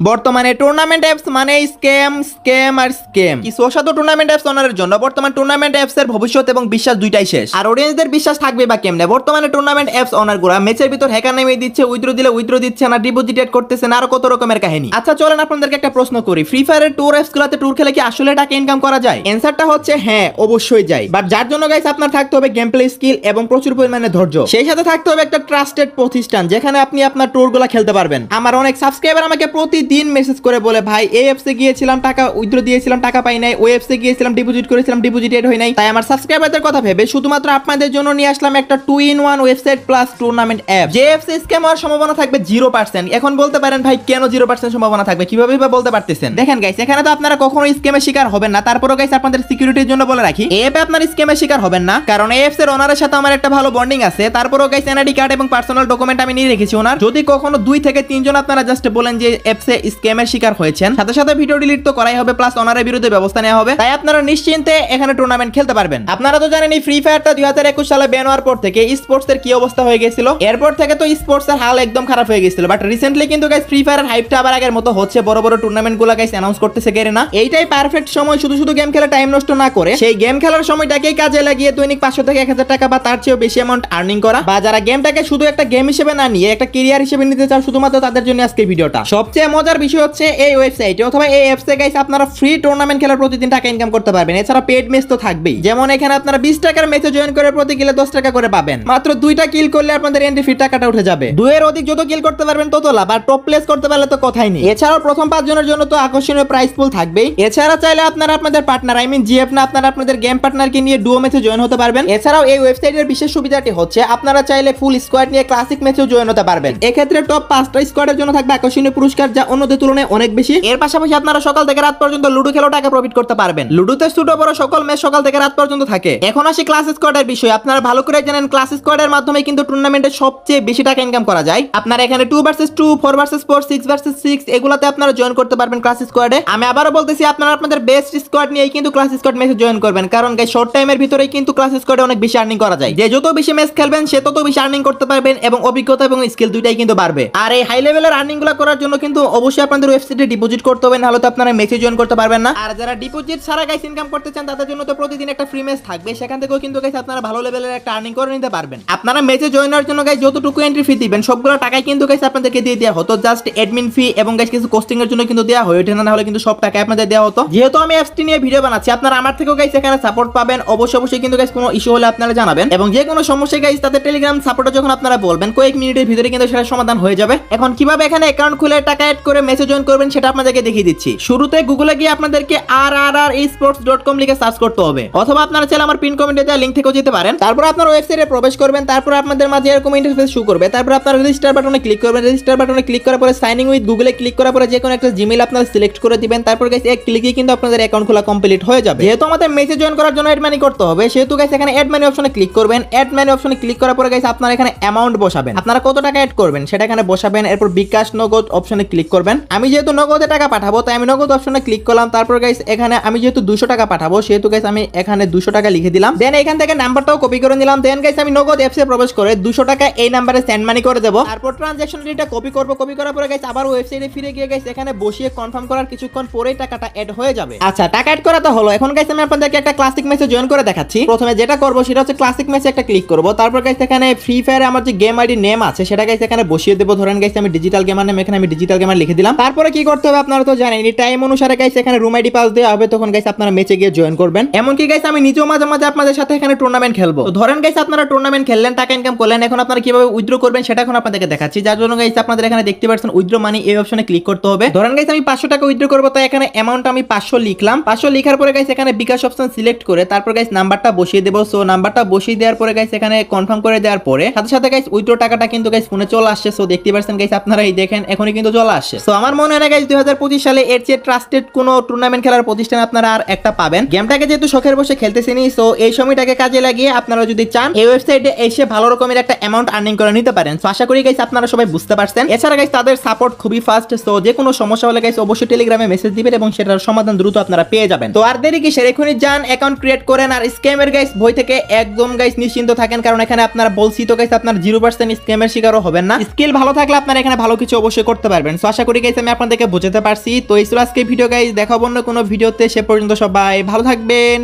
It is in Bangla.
বর্তমানে টুর্নামেন্ট অ্যাপস মানে স্ক্যাম স্ক্যাম আর স্ক্যাম কি সোশাতো টুর্নামেন্ট অ্যাপস ওনারের জন্য বর্তমান টুর্নামেন্ট অ্যাপস এর ভবিষ্যৎ এবং বিশ্বাস দুইটাই শেষ। আর অডিয়েন্সদের বিশ্বাস থাকবে বা কেমনে? বর্তমানে টুর্নামেন্ট অ্যাপস ওনারগুলা ম্যাচের ভিতর হ্যাকার নেমে দিচ্ছে উইথড্র দিলে উইথড্র দিচ্ছে না ডিপোজিটেড করতেছে না, আরও কত রকমের কাহিনী। আচ্ছা চলেন আপনাদেরকে একটা প্রশ্ন করি। ফ্রি ফায়ারের টুর অ্যাপস গুলাতে ট্যুর খেলে কি আসলে টাকা ইনকাম করা যায়? এনসারটা হচ্ছে হ্যাঁ অবশ্যই যায়। বাট যার জন্য গাইস আপনার থাকতে হবে গেম প্লে স্কিল এবং প্রচুর পরিমাণে ধৈর্য। সেই সাথে থাকতে হবে একটা ট্রাস্টেড প্রতিষ্ঠান, যেখানে আপনি আপনার ট্যুরগুলা খেলতে পারবেন। আমার অনেক সাবস্ক্রাইবার আমাকে প্রতিদিন মেসেজ করে বলে, ভাই, এই অ্যাপসে গিয়েছিলাম, টাকা উইথড্র দিয়েছিলাম, টাকা পাই নাই। ওই অ্যাপসে গিয়েছিলাম ডিপোজিট করেছিলাম ডিপোজিটেড হয় নাই। তাই আমার সাবস্ক্রাইবারদের কথা ভেবে শুধুমাত্র আপনাদের জন্য নিয়ে আসলাম একটা two in one website plus tournament app যে অ্যাপসে স্ক্যাম হওয়ার সম্ভাবনা থাকবে জিরো পার্সেন্ট এখন বলতে পারেন, ভাই, কেন জিরো পার্সেন্ট সম্ভাবনা থাকবে? কীভাবে বা বলতে পারতেছেন? দেখেন গাইস এখানে তো আপনারা কখনো স্ক্যামের শিকার হবেন না। তারপরও গাইস আপনাদের সিকিউরিটির জন্য বলে রাখি, এই অ্যাপে আপনার স্ক্যামের শিকার হবেন না। কারণ এই অ্যাপসের ওনারের সাথে আমার একটা ভালো বন্ডিং আছে। তারপরও গাইস এনআইডি কার্ড এবং পার্সোনাল ডকুমেন্ট আমি নিয়ে রেখেছি ওনার। যদি কখনো দুই থেকে তিনজন আপনারা জাস্ট বলেন যে অ্যাপসে স্ক্যামের শিকার হয়েছেন। সাথে সাথে ভিডিও ডিলিট তো করাই হবে প্লাস ওনারের বিরুদ্ধে ব্যবস্থা নেওয়া হবে। তাই আপনারা নিশ্চিন্তে এখানে টুর্নামেন্ট খেলতে পারবেন। আপনারা তো জানেন এই ফ্রি ফায়ারটা দুই হাজার একুশ সালে ব্যান হওয়ার পর থেকে স্পোর্টস এর কি অবস্থা হয়ে গেছিল? এরপর থেকে তো স্পোর্টস এর হাল একদম খারাপ হয়ে গেছিল। বাট রিসেন্টলি কিন্তু গাইস ফ্রি ফায়ার হাইপটা আবার আগের মতো হচ্ছে। বড় বড় টুর্নামেন্টগুলো গাইস অ্যানাউন্স করতেছে গেরে না। এইটাই পারফেক্ট সময় শুধু শুধু গেম খেলে টাইম নষ্ট না করে, সেই গেম খেলার সময়টাকেই কাজে লাগিয়ে দৈনিক পাঁচশো থেকে এক হাজার টাকা বা তার চেয়েও বেশি অ্যামাউন্ট আর্নিং করা। বা যারা গেমটাকে শুধু একটা গেম হিসেবে না নিয়ে, একটা কেরিয়ার হিসেবে নিতে চাও, শুধুমাত্র তাদের জন্য আজকে ভিডিওটা। সবচেয়ে মজার বিষয় হচ্ছে এই ওয়েবসাইটে অথবা এই অ্যাপসে গাইস আপনারা ফ্রি টুর্নামেন্ট খেলার প্রতিদিন টাকা ইনকাম করতে পারবেন। এছাড়া পেড ম্যাচ তো থাকবেই। যেমন এখানে আপনারা বিশ টাকার ম্যাচে জয়েন করে প্রতি কিলে দশ টাকা করে পাবেন। মাত্র দুইটা কিল করলে আপনাদের এন্ট্রি ফি টাকাটা উঠে যাবে। দুয়ের অধিক যত কিল করতে পারবেন তত লাভ, আর টপ প্লেস করতে পারলে তো কথাই নেই। এছাড়াও প্রথম পাঁচ জনের জন্য তো আকর্ষণীয় প্রাইস পুল থাকবেই। এছাড়া চাইলে আপনারা আপনাদের পার্টনার আই মিন জিএফ না, আপনারা আপনাদের গেম পার্টনারকে নিয়ে ডুও ম্যাচে জয়েন হতে পারবেন। এছাড়াও এই ওয়েবসাইটের বিশেষ সুবিধাটি হচ্ছে, আপনারা চাইলে ফুল স্কোয়াড নিয়ে ক্লাসিক ম্যাচেও জয়েন হতে পারবেন। এক্ষেত্রে টপ পাঁচটা স্কোয়াডের জন্য থাকবে আকর্ষণীয় পুরস্কার, যা অন্যদের তুলনায় অনেক বেশি। এর পাশাপাশি আপনারা সকাল থেকে রাত পর্যন্ত লুডো খেলেও টাকা প্রফিট করতে পারবেন। লুডোতে ছোট বড় সকল ম্যাচ সকাল থেকে রাত পর্যন্ত থাকে। এখন আসি ক্লাস স্কোয়াডের বিষয়। আপনারা ভালো করে জানেন ক্লাস স্কোয়াডের মাধ্যমে কিন্তু টুর্নামেন্টে সবচেয়ে বেশি টাকা ইনকাম করা যায়। আপনারা এখানে two versus two four versus four six versus six এগুলাতে আপনারা জয়েন করতে পারবেন ক্লাস স্কোয়াডে আমি আবারও বলতেছি আপনারা আপনাদের বেস্ট স্কোয়াড নিয়ে কিন্তু ক্লাস স্কোয়াড ম্যাচে জয়েন করবেন। কারণ গাই শর্ট টাইমের ভিতরে কিন্তু ক্লাস স্কোয়াডে অনেক বেশি আর্নিং করা যায়। যে যত বেশি ম্যাচ খেলবেন সে তত বেশি আর্নিং করতে পারবেন এবং অভিজ্ঞতা এবং স্কিল দুইটাই কিন্তু বাড়বে। আর এই হাই লেভেলের আর্নিংগুলো করার জন্য কিন্তু অবশ্যই আপনাদের ওয়েবসাইটে ডিপোজিট করতে হবে, নাহলে তো আপনারা ম্যাচে জয়েন করতে পারবেন না। আর যারা ডিপোজিট ছাড়া গাইস ইনকাম করতে চান, তাদের জন্য তো প্রতিদিন একটা ফ্রি ম্যাচ থাকবে। সেখান থেকেও কিন্তু গাইস আপনারা ভালো লেভেলের একটা আর্নিং করে নিতে পারবেন। আপনারা ম্যাচে জয়েন হওয়ার জন্য গাইস যতটুকু এন্ট্রি ফি দিবেন, সবগুলো টাকাই কিন্তু গাইস আপনাদেরকে দিয়ে দেওয়া হতো। জাস্ট অ্যাডমিন ফি এবং গাইস কিছু কোস্টিং এর জন্য কিন্তু দেওয়া হয়ে ওঠে না হলে কিন্তু সব টাকা আপনাদের দেওয়া হতো। যেহেতু আমি অ্যাপসটি নিয়ে ভিডিও বানাচ্ছি, আপনারা আমার থেকেও গাইস এখানে সাপোর্ট পাবেন। অবশ্যই অবশ্যই কিন্তু গাইস কোনো ইস্যু হলে আপনারা জানাবেন। এবং যে কোনো সমস্যা গাইস তাদের টেলিগ্রাম সাপোর্টে যখন আপনারা বলবেন, কয়েক মিনিটের ভিতরে কিন্তু সেটা সমাধান হয়ে যাবে। এখন কীভাবে এখানে অ্যাকাউন্ট খুলে টাকা অ্যাড করে মেসেজ জয়েন করবেন, সেটা আপনাদেরকে দেখিয়ে দিচ্ছি। শুরুতে গুগলে গিয়ে আপনাদেরকে আর আর আর স্পোর্টস ডট কম লিখে সার্চ করতে হবে। অথবা আপনারা চাইলে আমার পিন কমেন্টে দেওয়া লিঙ্ক থেকেও যেতে পারেন। তারপর আপনার ওয়েবসাইটে প্রবেশ করবেন, তারপর আপনাদের মাঝে এরকম ইন্টারফেস শু করবে। তারপর আপনার রেজিস্টার বাটনে ক্লিক করবেন। রেজিস্টার বাটনে ক্লিক করার পরে সাইনিং উইথ গুগলে ক্লিক করার পরে যে কোনো একটা জিমেল আপনারা সিলেক্ট করে দিবেন। তারপর গাইস এক ক্লিকে কিন্তু আপনাদের অ্যাকাউন্ট খোলা কমপ্লিট হয়ে যাবে। যেহেতু আমাদের মেসেজ জয়েন করার জন্য অ্যাড মানি করতে হবে, সেহেতু গাইস এখানে অ্যাড মানি অপশনে ক্লিক করবেন। অ্যাড মানি অপশনে ক্লিক করার পরে গাইস আপনারা এখানে অ্যামাউন্ট বসাবেন। আপনারা কত টাকা অ্যাড করবেন, সেটা এখানে বসাবেন। এরপর বিকাশ নগদ অপশনে ক্লিক করবেন। আমি যেহেতু নগদে টাকা পাঠাবো, তাই আমি নগদ অপশনে ক্লিক করলাম। তারপর গাইস এখানে আমি যেহেতু দুশো টাকা পাঠাবো, সেহেতু গাইস আমি এখানে দুশো টাকা লিখে দিলাম। দেন এখান থেকে নাম্বারটাও কপি করে নিলাম। দেন গাইস আমি নগদ অ্যাপসে প্রবেশ করে দুশো টাকা এই নাম্বারে সেন্ড মানি করে দেবো। তারপর ট্রানজাকশন ডিটা কপি করব। কপি করার পরে গাইস আবার ওয়েবসাইটে ফিরে গিয়ে গাইস এখানে বসিয়ে কনফার্ম করার কিছুক্ষণ পরেই টাকাটা অ্যাড হয়ে যাবে। আচ্ছা টাকা অ্যাড করা তো হলো। এখন গাইস আমি আপনাদেরকে একটা ক্লাসিক ম্যাচে জয়েন করে দেখাচ্ছি। প্রথমে যেটা করব, সেটা হচ্ছে ক্লাসিক ম্যাচে একটা ক্লিক করব। তারপর গাইস এখানে ফ্রি ফায়ারে আমার যে গেম আইডি নেম আছে, সেটা গাইস এখানে বসিয়ে দেবো। ধরেন গাইস আমি ডিজিটাল গেমার নেম এখানে আমি ডিজিটাল গেমার লিখে দিলাম। তারপরে কি করতে হবে আপনারা তো জানেন টাইম অনুসারে গাইস এখানে রুম আইডি পাস দেওয়া হবে, তখন গাইস আপনারা ম্যাচে গিয়ে জয়েন করবেন। এমনকি গাইস আমি নিজেও মাঝে মাঝে আপনাদের সাথে এখানে টুর্নামেন্ট খেলব। তো ধরেন গাইস আপনারা টুর্নামেন্ট খেললেন, টাকা ইনকাম করলেন, এখন আপনারা কীভাবে উইথড্র করবেন সেটা এখন আপনাদেরকে দেখাচ্ছি। যার জন্য গাইস আপনাদের এখানে দেখতে পাচ্ছেন উইথড্র মানি এই অপশনে ক্লিক করতে হবে। ধরেন গাইস আমি পাঁচশো টাকা উইথড্র করব, তাই এখানে অ্যামাউন্ট আমি পাঁচশো লিখলাম। পাঁচশো লিখার পরে গাইস এখানে বিকাশ অপশন সিলেক্ট করে তারপর গাইস নাম্বারটা বসিয়ে দেবো। সো নাম্বারটা বসিয়ে দেওয়ার পরে গাইস এখানে কনফার্ম করে দেওয়ার পরে, সাথে সাথে গাইস উইথড্র টাকাটা কিন্তু গাইস ফোনে চলে আসছে। সো দেখতে পাচ্ছেন গাইস আপনারা এই দেখেন, এখনই কিন্তু চলে আসছে। সো আমার মনে হয় না গাইস দুই সালে এর চেয়ে ট্রাস্টেড কোনো টুর্নামেন্ট খেলার প্রতিষ্ঠান আপনারা আর একটা পাবেন। গেমটাকে যেহেতু শখের বসে খেলতেছেনি সো এই সময়টাকে কাজে লাগিয়ে আপনারা যদি চান, এই ওয়েবসাইটে এসে ভালো রকমের একটা অ্যামাউন্ট আর্নিং করে নিতে পারেন। সো আশা করি গাইস আপনারা সবাই বুঝতে পারছেন। এছাড়া গাইস তাদের সাপোর্ট খুবই ফাস্ট সো যে কোনো সমস্যা হলে গাইস অবশ্যই টেলিগ্রামে মেসেজ দিবেন এবং সেটার সমাধান দ্রুত আপনারা পেয়ে যাবেন। তো আর দেরি কিসের? এখনই যান অ্যাকাউন্ট ক্রিয়েট করেন। আর স্ক্যামের গাইস বই থেকে একদম গাইস নিশ্চিন্ত থাকেন। কারণ এখানে আপনারা বলছি তো গাইস আপনার জিরো পার্সেন্ট স্ক্যামের শিকারও হবেন না। স্কিল ভালো থাকলে আপনারা এখানে ভালো কিছু অবশ্যই করতে পারবেন। সো আশা করি গাইজ আমি আপনাদেরকে বোঝাতে পারছি। তো এই ছিল আজকে ভিডিও গাইজ দেখাবো অন্য কোনো ভিডিওতে সে পর্যন্ত সবাই ভালো থাকবেন।